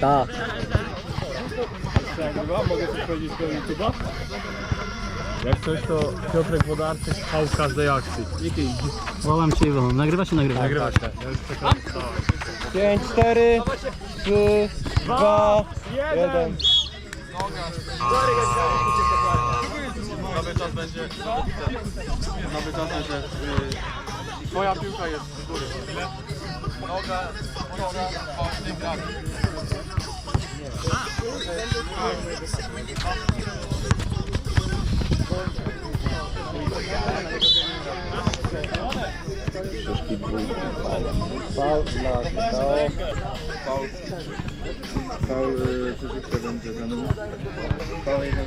Tak. Mogę coś powiedzieć do YouTube'a? Jak coś to Piotrek Wodarczyk chwał w każdej akcji. Wołam cię Iwo. Nagrywa się nagrywa? Nagrywa się. Ja już czekam. 5, 4, 3, 2, 1. Nowy czas będzie. Nowy czas będzie. y, Twoja piłka jest z góry. Noga, noga, w tym gramy. Faul dla. Faul. Faul y, przeciwko będzie za mną. Faul jeden.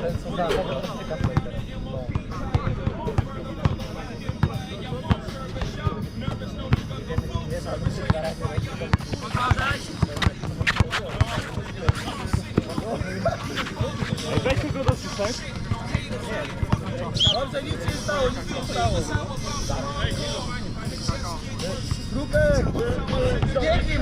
Ten co za, to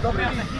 Dobry, dobry, dobry.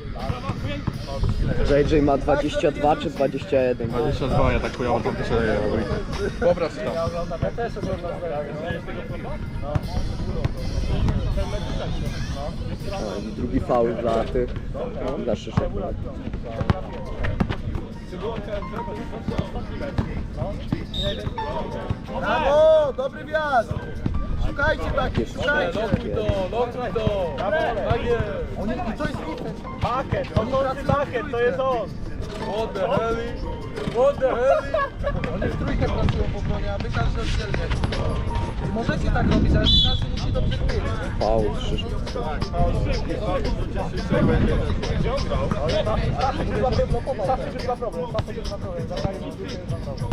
JJ ma 22 czy 21? 22, ja tak chujowo tam też daję. Popraw się tam. No, i drugi faul dla tych, dla szyszek. Brawo, dobry wjazd! Szukajcie takie, szukajcie! Lokruj to! Oni, I to jest Pakiet, to jest pakiet, to jest on! What the hell? What the hell? Oni w trójkę pracują po obronie, a wy każdy oddzielnie. Możecie tak robić, ale każdy musi dobrze kryć. Faul szyszek. Zawsze chyba problem, zawsze chyba problem. Piłkę, jest wam problem.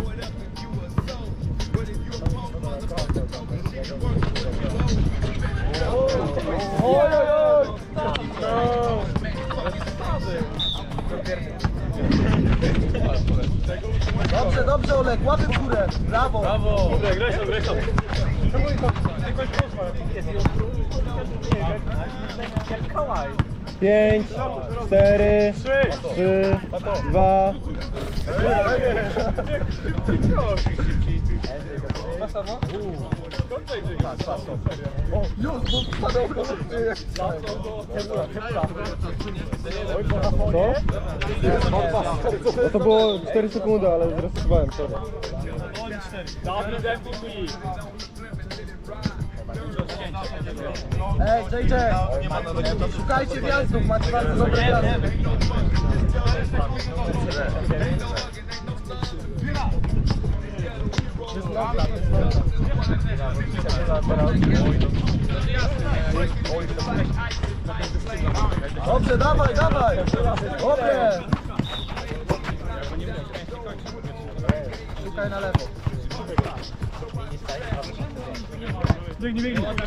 Olek, łapy w górę. Brawo. Brawo. Pięć, cztery, trzy, dwa. No to było 4 sekundy, ale zresetowałem sobie. Ej, JJ, szukajcie wjazdów, macie bardzo dobre wjazdy. Dobrze, dawaj, dawaj! Dobre! Szukaj na lewo.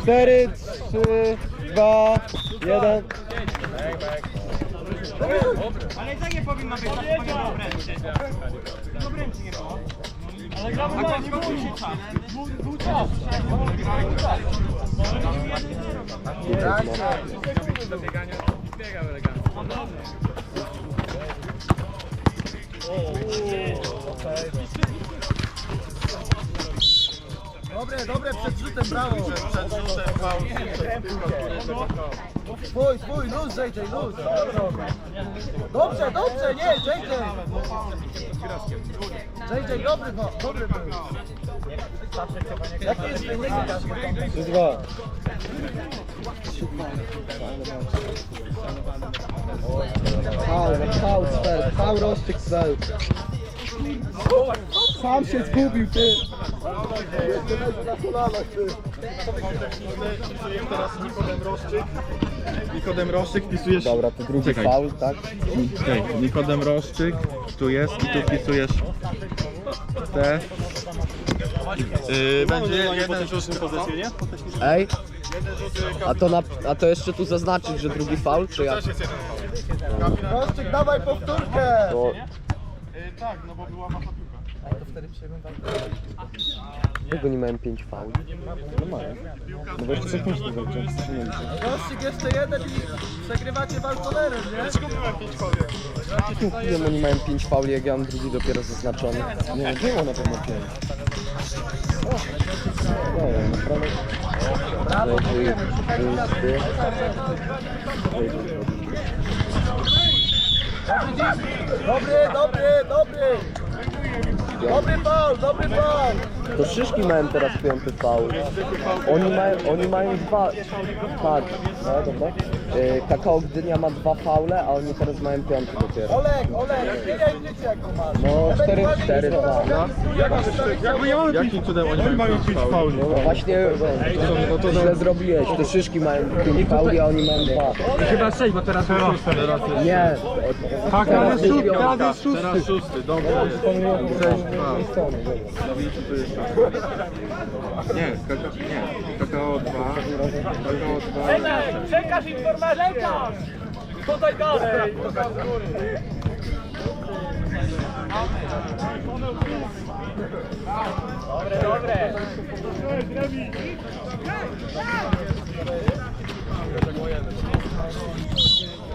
Cztery, trzy, dwa, jeden. Ale i tak nie powinno być, było obręczy. Obręczy nie było. Ale gra w ogóle nie było się czas. Był czas. Dobre, dobre, przed rzutem, brawo! Twój, twój, luz, JJ, luz! Dobrze, dobrze, nie, JJ! JJ, dobry, no, dobry był. Jaki jest wynik? Trzy, dwa. Pał, pał, stel, pał, rozczyk, stel. Sam się zgubił, ty. Wpisujemy teraz Nikodem Roszczyk. Nikodem Roszczyk wpisujesz... Dobra, to drugi Czekaj. faul, tak? Okej, Nikodem Roszczyk, tu jest i tu wpisujesz te. Yy, będzie jeden rzut pozycji, nie? Ej, a to, na, a to jeszcze tu zaznaczyć, że drugi faul, czy jak? Roszczyk, dawaj powtórkę! To, tak, no bo była masa piłka. dlaczego nie miałem 5 fauli? No bo jeszcze musi wygrać, Roszczyk jeszcze jeden i przegrywacie walkowerem, nie? Jakim chwilem oni mają 5 fauli, jak ja mam drugi dopiero zaznaczony? Nie, było na pewno pięć. Brawo, Ej, dziękujemy, szukajcie. Dobry, dobry, dobry! Dobry faul, dobry faul! To szyszki mają teraz piąty faul. Oni mają, oni mają dwa, tak, no dobra. Yy, Kakao Gdynia ma dwa faule, a oni teraz mają piąty dopiero. Olek, Olek, zmieniaj życie jak go masz. No 4-4-2. Jakim cudem oni mają pięć fauli? No właśnie No to źle zrobiłeś, to szyszki mają 5 fauli, a oni mają dwa. Chyba sześć, bo teraz Nie, Tak, teraz jest szósty, piątka. teraz jest szósty. Teraz szósty, dobrze jest. Sześć, dwa. Widzicie, tu jest tak. Nie, kaka, nie, kakao dwa, kakao dwa. Przekaż informację! Przekaż! Tutaj dalej! Dobre, dobre!